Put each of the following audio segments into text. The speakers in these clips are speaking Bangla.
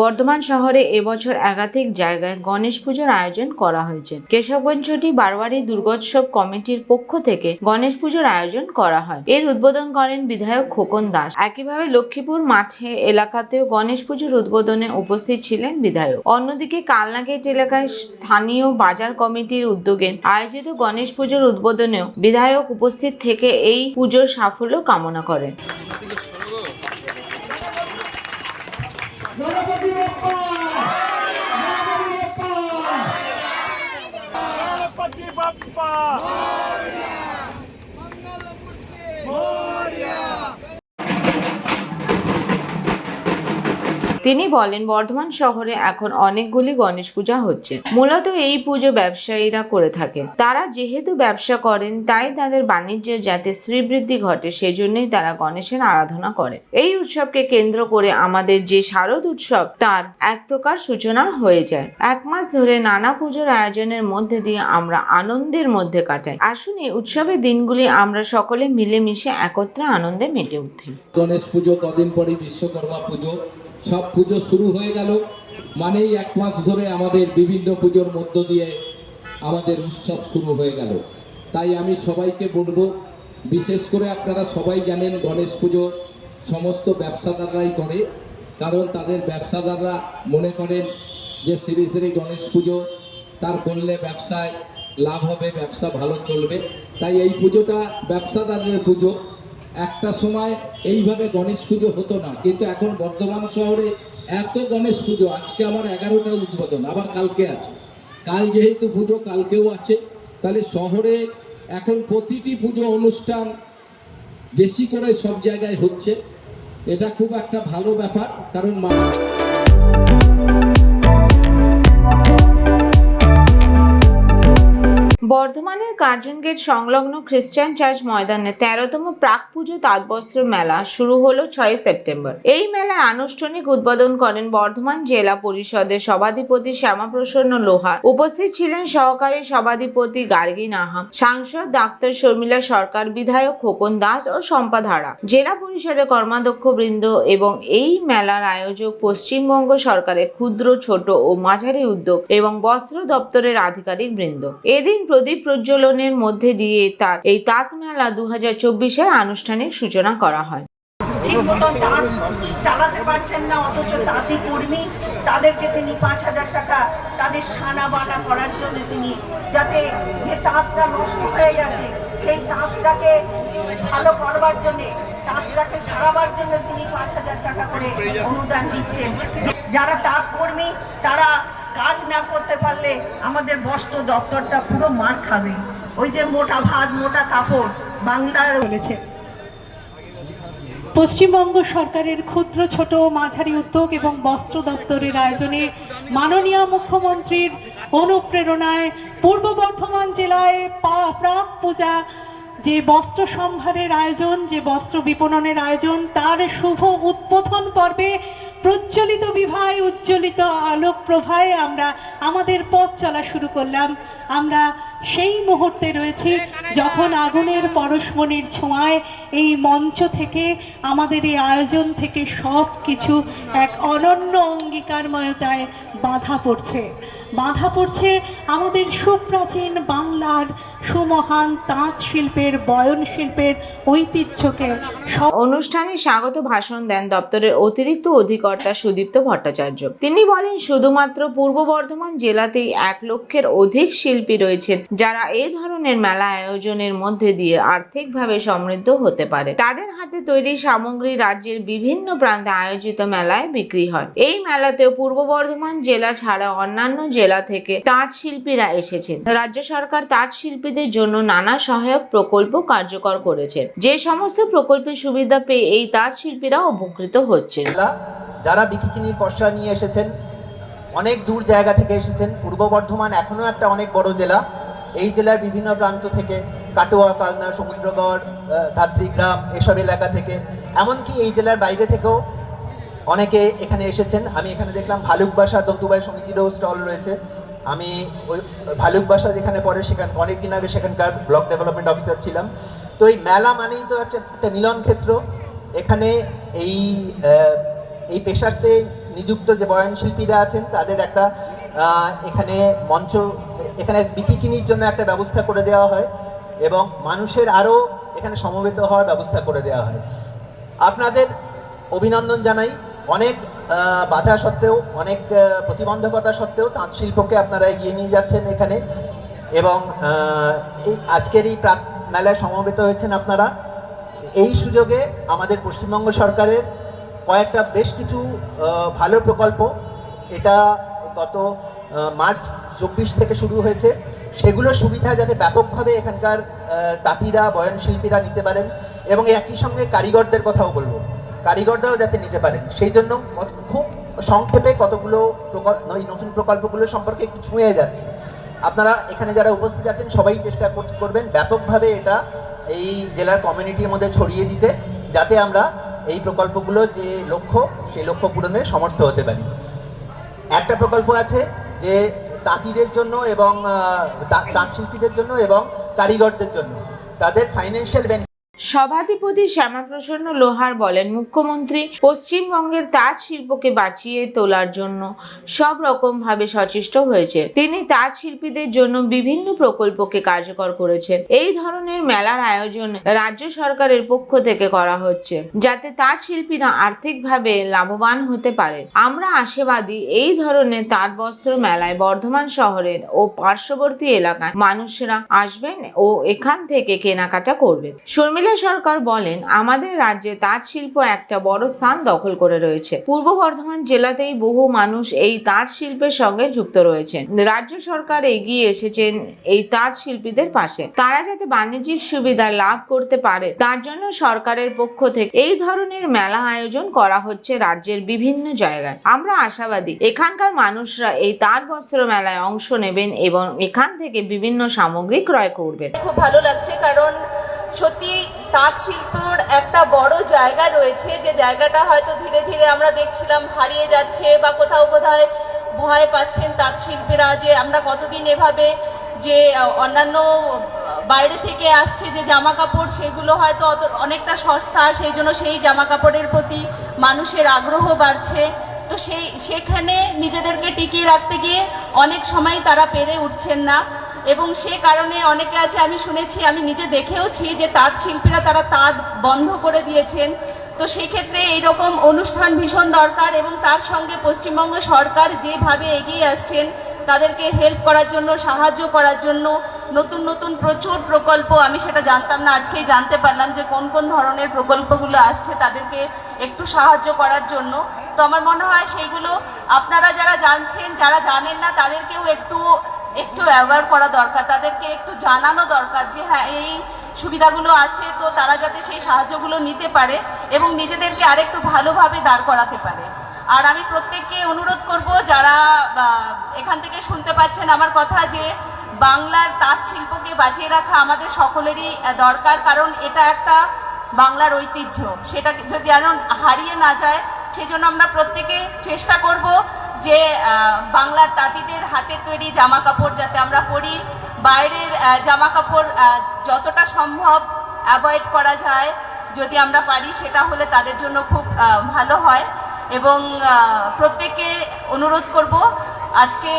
বর্ধমান শহরে এবছর একাধিক জায়গায় গণেশ পুজোর আয়োজন করা হয়েছে। কেশবগঞ্জটি বারবাড়ি দুর্গোৎসব কমিটির পক্ষ থেকে গণেশ পুজোর আয়োজন করা হয়। এর উদ্বোধন করেন বিধায়ক খোকন দাস। একইভাবে লক্ষ্মীপুর মাঠে এলাকাতেও গণেশ পুজোর উদ্বোধনে উপস্থিত ছিলেন বিধায়ক। অন্যদিকে কালনাগেট এলাকায় স্থানীয় বাজার কমিটির উদ্যোগে আয়োজিত গণেশ পুজোর উদ্বোধনেও বিধায়ক উপস্থিত থেকে এই পুজোর সাফল্য কামনা করেন। গণপতি বাপ্পা! তিনি বলেন, বর্ধমান শহরে এখন অনেকগুলি গণেশ পূজা হচ্ছে। মূলত এই পুজো ব্যবসায়ীরা করে থাকে তারা যেহেতু ব্যবসা করেন, তাই তাদের বাণিজ্যের যাতে শ্রীবৃদ্ধি ঘটে, সেজন্যই তারা গণেশের আরাধনা করে এই উৎসবকে কেন্দ্র করে আমাদের যে শারদ উৎসব, তার এক প্রকার সূচনা হয়ে যায়। এক মাস ধরে নানা পুজোর আয়োজনের মধ্যে দিয়ে আমরা আনন্দের মধ্যে কাটাই। আসুন এই উৎসবের দিনগুলি আমরা সকলে মিলেমিশে একত্রে আনন্দে মেতে উঠি। গণেশ পুজো কদিন পরে বিশ্বকর্মা পুজো। সব পুজো শুরু হয়ে গেল। মানেই এক মাস ধরে আমাদের বিভিন্ন পুজোর মধ্য দিয়ে আমাদের উৎসব শুরু হয়ে গেল। তাই আমি সবাইকে বলব, বিশেষ করে আপনারা সবাই জানেন গণেশ পুজো সমস্ত ব্যবসাদাররাই করে, কারণ তাদের ব্যবসাদাররা মনে করেন যে শ্রী শ্রী গণেশ পুজো, তার করলে ব্যবসায় লাভ হবে, ব্যবসা ভালো চলবে। তাই এই পুজোটা ব্যবসাদারদের পুজো। একটা সময় এইভাবে গণেশ পুজো হতো না। কিন্তু এখন বর্ধমান শহরে এত গণেশ পুজো, আজকে আমার এগারোটা উদ্বোধন, আবার কালকে আছে। কাল যেহেতু পুজো, কালকেও আছে। তাহলে শহরে এখন প্রতিটি পুজো অনুষ্ঠান বেশি করে সব জায়গায় হচ্ছে। এটা খুব একটা ভালো ব্যাপার, কারণ বর্ধমানের কার্জন গেট সংলগ্ন খ্রিস্টান চার্চ ময়দানে তেরোতম প্রাক পুজো তাঁতবস্ত্র মেলা শুরু হলো ছয় সেপ্টেম্বর। এই মেলার আনুষ্ঠানিক উদ্বোধন করেন বর্ধমান জেলা পরিষদের সভাধিপতি শ্যামাপ্রসন্ন লোহার। উপস্থিত ছিলেন সহকারী সভাধিপতি গার্গী নাহাম, সাংসদ ডাক্তার শর্মিলা সরকার, বিধায়ক খোকন দাস ও শম্পা ধারা জেলা পরিষদের কর্মাধ্যক্ষ বৃন্দ এবং এই মেলার আয়োজক পশ্চিমবঙ্গ সরকারের ক্ষুদ্র, ছোট ও মাঝারি উদ্যোগ এবং বস্ত্র দপ্তরের আধিকারিক বৃন্দ এদিন প্রদীপ প্রজ্বলনের মধ্যে দিয়ে তার এই তাঁত মেলা দু হাজার চব্বিশের আনুষ্ঠানিক সূচনা করা হয়। ঠিক মতন তাঁত চালাতে পারছেন না, অথচ তাঁতি কর্মী। তাদেরকে তিনি পাঁচ হাজার টাকা তাদের সানা বানা করার জন্য তিনি যাতে যে তাঁতটা নষ্ট হয়ে গেছে, সেই তাঁতটাকে ভালো করবার জন্যে, তাঁতটাকে সারাবার জন্য তিনি পাঁচ হাজার টাকা করে অনুদান দিচ্ছেন। যারা তাঁত কর্মী, তারা কাজ না করতে পারলে আমাদের বস্ত্র দপ্তরটা পুরো মার খাবে। ওই যে মোটা ভাত, মোটা কাপড় বাংলার চলেছে পশ্চিমবঙ্গ সরকারের ক্ষুদ্র, ছোট মাঝারি উদ্যোগ এবং বস্ত্র দপ্তরের আয়োজনে মাননীয় মুখ্যমন্ত্রীর অনুপ্রেরণায় পূর্ব বর্ধমান জেলায় পা- প্রাক পূজা, যে বস্ত্র সম্ভারের আয়োজন, যে বস্ত্র বিপণনের আয়োজন, তার শুভ উদ্বোধন পর্বে প্রজ্বলিত বিভায়, উজ্জ্বলিত আলোক প্রভায় আমরা আমাদের পথ চলা শুরু করলাম। আমরা সেই মুহূর্তে রয়েছি যখন আগুনের পরশমণির ছোঁয়ায় এই মঞ্চ থেকে, আমাদের এই আয়োজন থেকে সব কিছু এক অনন্য অঙ্গীকারময়তায় বাধা পড়ছে। বাধা পড়ছে আমাদের সুপ্রাচীন বাংলার সুমহান তাঁত শিল্পের, বয়ন শিল্পের ঐতিহ্যকে অনুষ্ঠানে স্বাগত ভাষণ দেন দপ্তরের অতিরিক্ত অধিকর্তা সুদীপ্ত ভট্টাচার্য। তিনি বলেন, শুধুমাত্র পূর্ব বর্ধমান জেলাতেই এক লক্ষের অধিক শিল্পী রয়েছেন যারা এই ধরনের মেলা আয়োজনের মধ্যে দিয়ে আর্থিকভাবে সমৃদ্ধ হতে পারে। তাদের হাতে তৈরি সামগ্রী রাজ্যের বিভিন্ন প্রান্তে আয়োজিত মেলায় বিক্রি হয়। এই মেলাতেও পূর্ব বর্ধমান জেলা ছাড়া অন্যান্য জেলা থেকে তাঁত শিল্পীরা এসেছেন। রাজ্য সরকার তাঁত শিল্পীদের জন্য নানা সহায়ক প্রকল্প কার্যকর করেছে। যে সমস্ত প্রকল্পের সুবিধা পেয়ে এই তাঁত শিল্পীরা উপকৃত হচ্ছেন। যারা বিকিকিনির পশরা নিয়ে এসেছেন, অনেক দূর জায়গা থেকে এসেছেন। পূর্ব বর্ধমান এখনও একটা অনেক বড় জেলা। এই জেলার বিভিন্ন প্রান্ত থেকে কাটোয়া, কালনা, সমুদ্রগড় ধাত্রীগ্রাম এসব এলাকা থেকে। এমনকি এই জেলার বাইরে থেকেও অনেকে এখানে এসেছেন। আমি এখানে দেখলাম ভালুকবাসা দন্তুবাই সমিতিরও স্টল রয়েছে। আমি ওই ভালুক বাসা যেখানে পড়ে সেখানে, অনেকদিন আগে সেখানকার ব্লক ডেভেলপমেন্ট অফিসার ছিলাম। তো এই মেলা মানেই তো একটা একটা মিলন ক্ষেত্র। এখানে এই এই পেশাতে নিযুক্ত যে বয়ান শিল্পীরা আছেন, তাদের একটা এখানে মঞ্চ, এখানে বিকিকিনির জন্য একটা ব্যবস্থা করে দেওয়া হয় এবং মানুষের আরও এখানে সমবেত হওয়ার ব্যবস্থা করে দেওয়া হয়। আপনাদের অভিনন্দন জানাই। অনেক বাধা সত্ত্বেও, অনেক প্রতিবন্ধকতা সত্ত্বেও তাঁত শিল্পকে আপনারা এগিয়ে নিয়ে যাচ্ছেন এখানে। এবং এই আজকের এই প্রাক মেলায় সমবেত হয়েছেন আপনারা। এই সুযোগে আমাদের পশ্চিমবঙ্গ সরকারের কয়েকটা বেশ কিছু ভালো প্রকল্প। এটা গত মার্চ চব্বিশ থেকে শুরু হয়েছে। সেগুলোর সুবিধা যাতে ব্যাপকভাবে এখানকার তাঁতিরা বয়ন শিল্পীরা নিতে পারেন। এবং একই সঙ্গে কারিগরদের কথাও বলব। কারিগররাও যাতে নিতে পারেন। সেই জন্য খুব সংক্ষেপে কতগুলো প্রকল্প এই নতুন প্রকল্পগুলো সম্পর্কে একটু ছুঁয়ে যাচ্ছে। আপনারা এখানে যারা উপস্থিত আছেন, সবাই চেষ্টা কর- করবেন ব্যাপকভাবে এটা এই জেলার কমিউনিটির মধ্যে ছড়িয়ে দিতে, যাতে আমরা এই প্রকল্পগুলো যে লক্ষ্য, সেই লক্ষ্য পূরণে সমর্থ হতে পারি। একটা প্রকল্প আছে যে তাঁতিদের জন্য এবং তাঁত শিল্পীদের জন্য এবং কারিগরদের জন্য। তাদের ফাইন্যান্সিয়াল সভাধিপতি শ্যামাপ্রসন্ন লোহার বলেন, মুখ্যমন্ত্রী পশ্চিমবঙ্গের তাঁত শিল্পকে বাঁচিয়ে তোলার জন্য সব রকম ভাবে সচেষ্ট হয়েছে তিনি তাঁত শিল্পীদের জন্য বিভিন্ন প্রকল্পকে কার্যকর করেছেন। এই ধরনের মেলার আয়োজন রাজ্য সরকারের পক্ষ থেকে করা হচ্ছে, যাতে তাঁত শিল্পীরা আর্থিকভাবে লাভবান হতে পারে আমরা আশাবাদী এই ধরনের তাঁত বস্ত্র মেলায় বর্ধমান শহরের ও পার্শ্ববর্তী এলাকায় মানুষরা আসবেন ও এখান থেকে কেনাকাটা করবেন। শর্মিলা সরকার বলেন, আমাদের রাজ্যে তাঁত শিল্প একটা বড় স্থান দখল করে রয়েছে। পূর্ব বর্ধমান জেলাতেই বহু মানুষ এই তাঁত শিল্পের সঙ্গে যুক্ত রয়েছেন। রাজ্য সরকার এগিয়ে এসেছেন এই তাঁত শিল্পীদের পাশে। তারা যাতে বাণিজ্যিক সুবিধা লাভ করতে পারে, তার জন্য সরকারের পক্ষ থেকে এই ধরনের মেলা আয়োজন করা হচ্ছে রাজ্যের বিভিন্ন জায়গায়। আমরা আশাবাদী, এখানকার মানুষরা এই তাঁত বস্ত্র মেলায় অংশ নেবেন এবং এখান থেকে বিভিন্ন সামগ্রী ক্রয় করবেন। খুব ভালো লাগছে কারণ সত্যি তাঁত শিল্পর একটা বড় জায়গা রয়েছে, যে জায়গাটা হয়তো ধীরে ধীরে আমরা দেখছিলাম হারিয়ে যাচ্ছে বা কোথাও কোথায় ভয় পাচ্ছেন তাঁত শিল্পীরা যে আমরা কতদিন এভাবে যে অন্যান্য বাইরে থেকে আসছে যে জামা কাপড় সেগুলো হয়তো অত, অনেকটা সস্তা, সেই জন্য সেই জামা কাপড়ের প্রতি মানুষের আগ্রহ বাড়ছে। তো সেই, সেখানে নিজেদেরকে টিকিয়ে রাখতে গিয়ে অনেক সময় তারা পেরে উঠছেন না। এবং সে কারণে অনেকে আছে, আমি শুনেছি, আমি নিজে দেখেওছি যে তাঁত শিল্পীরা তারা তাঁত বন্ধ করে দিয়েছেন। তো সেক্ষেত্রে এইরকম অনুষ্ঠান ভীষণ দরকার এবং তার সঙ্গে পশ্চিমবঙ্গ সরকার যেভাবে এগিয়ে আসছেন, তাদেরকে হেল্প করার জন্য, সাহায্য করার জন্য নতুন নতুন প্রচুর প্রকল্প, আমি সেটা জানতাম না, আজকেই জানতে পারলাম যে কোন কোন ধরনের প্রকল্পগুলো আসছে তাদেরকে একটু সাহায্য করার জন্য। তো আমার মনে হয় সেইগুলো আপনারা যারা জানছেন, যারা জানেন না, তাদেরকেও একটু একটু অ্যাওয়ার করা দরকার, তাদেরকে একটু জানানো দরকার যে হ্যাঁ এই সুবিধাগুলো আছে, তো তারা যাতে সেই সাহায্যগুলো নিতে পারে এবং নিজেদেরকে আরেকটু ভালোভাবে দাঁড় করাতে পারে। আর আমি প্রত্যেককে অনুরোধ করব, যারা এখান থেকে শুনতে পাচ্ছেন আমার কথা যে বাংলার তাঁত শিল্পকে বাঁচিয়ে রাখা আমাদের সকলেরই দরকার, কারণ এটা একটা বাংলার ঐতিহ্য। সেটা যদি আরও হারিয়ে না যায়, সেজন্য আমরা প্রত্যেকে চেষ্টা করব যে বাংলার তাঁতিদের হাতের তৈরি জামা কাপড় যাতে আমরা পরি, বাইরের জামা কাপড় যতটা সম্ভব অ্যাভয়েড করা যায়, যদি আমরা পারি, সেটা হলে তাদের জন্য খুব ভালো হয়। এবং প্রত্যেককে অনুরোধ করব, আজকে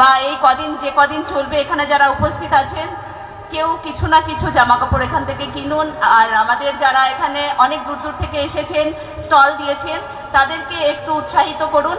বা এই কদিন, যে কদিন চলবে, এখানে যারা উপস্থিত আছেন, কেউ কিছু না কিছু জামা কাপড় এখান থেকে কিনুন। আর আমাদের যারা এখানে অনেক দূর দূর থেকে এসেছেন, স্টল দিয়েছেন, তাদেরকে একটু উৎসাহিত করুন।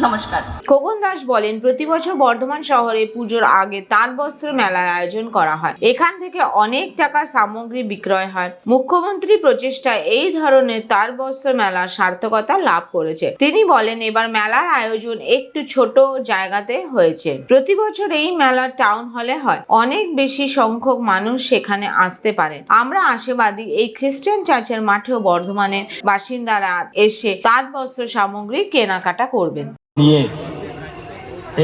নমস্কার। খোকন দাস বলেন, প্রতি বছর বর্ধমান শহরে পুজোর আগে তাঁত বস্ত্র মেলার আয়োজন করা হয়। এখান থেকে অনেক টাকার সামগ্রী বিক্রয় হয়। মুখ্যমন্ত্রী প্রচেষ্টায় এই ধরনের তাঁত বস্ত্র মেলা সার্থকতা লাভ করেছে। তিনি বলেন, এবার মেলার আয়োজন একটু ছোট জায়গাতে হয়েছে। প্রতি বছর এই মেলা টাউন হলে হয়। অনেক বেশি সংখ্যক মানুষ সেখানে আসতে পারে আমরা আশাবাদী এই খ্রিস্টান চার্চের মাঠেও বর্ধমানের বাসিন্দারা এসে তাঁত বস্ত্র সামগ্রী কেনাকাটা করবেন। নিয়ে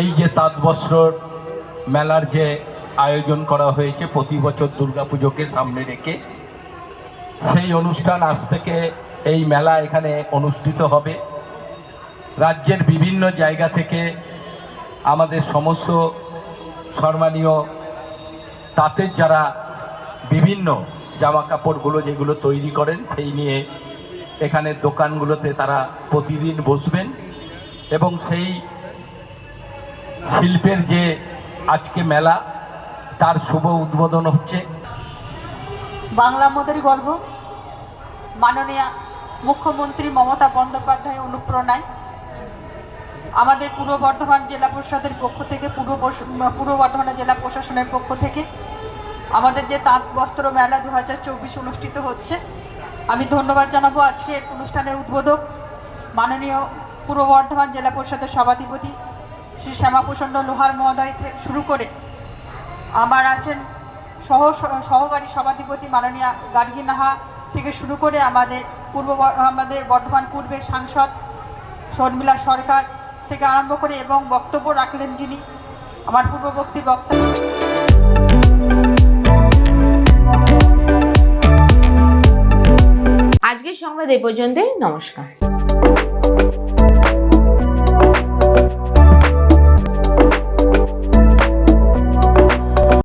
এই যে তাঁত বস্ত্র মেলার যে আয়োজন করা হয়েছে, প্রতি বছর দুর্গাপুজোকে সামনে রেখে, সেই অনুষ্ঠান আজ থেকে এই মেলা এখানে অনুষ্ঠিত হবে। রাজ্যের বিভিন্ন জায়গা থেকে আমাদের সমস্ত সম্মানীয় তাঁতের যারা বিভিন্ন জামা কাপড়গুলো যেগুলো তৈরি করেন, সেই নিয়ে এখানে দোকানগুলোতে তারা প্রতিদিন বসবেন। এবং সেই শিল্পের যে আজকে মেলা, তার শুভ উদ্বোধন হচ্ছে। বাংলা মোদের গর্ব। মাননীয় মুখ্যমন্ত্রী মমতা বন্দ্যোপাধ্যায় অনুপ্রেরণায় আমাদের পূর্ব বর্ধমান জেলা পরিষদের পক্ষ থেকে, পূর্ব পূর্ব বর্ধমান জেলা প্রশাসনের পক্ষ থেকে আমাদের যে তাঁত বস্ত্র মেলা দু হাজার চব্বিশ অনুষ্ঠিত হচ্ছে, আমি ধন্যবাদ জানাব আজকের অনুষ্ঠানের উদ্বোধক। মাননীয় পূর্ব বর্ধমান জেলা পরিষদের সভাধিপতি শ্রী শ্যামাপ্রসন্ন লোহার মহোদয় শুরু করে আমার আছেন সহ সহকারী সভাধিপতি মাননীয় গার্গী নাহা থেকে শুরু করে আমাদের পূর্ব আমাদের বর্ধমান পূর্বের সাংসদ শর্মিলা সরকার থেকে আরম্ভ করে এবং বক্তব্য রাখলেন যিনি, আমার পূর্ববর্তী বক্তব্য আজকের সংবাদ এ পর্যন্তই, নমস্কার।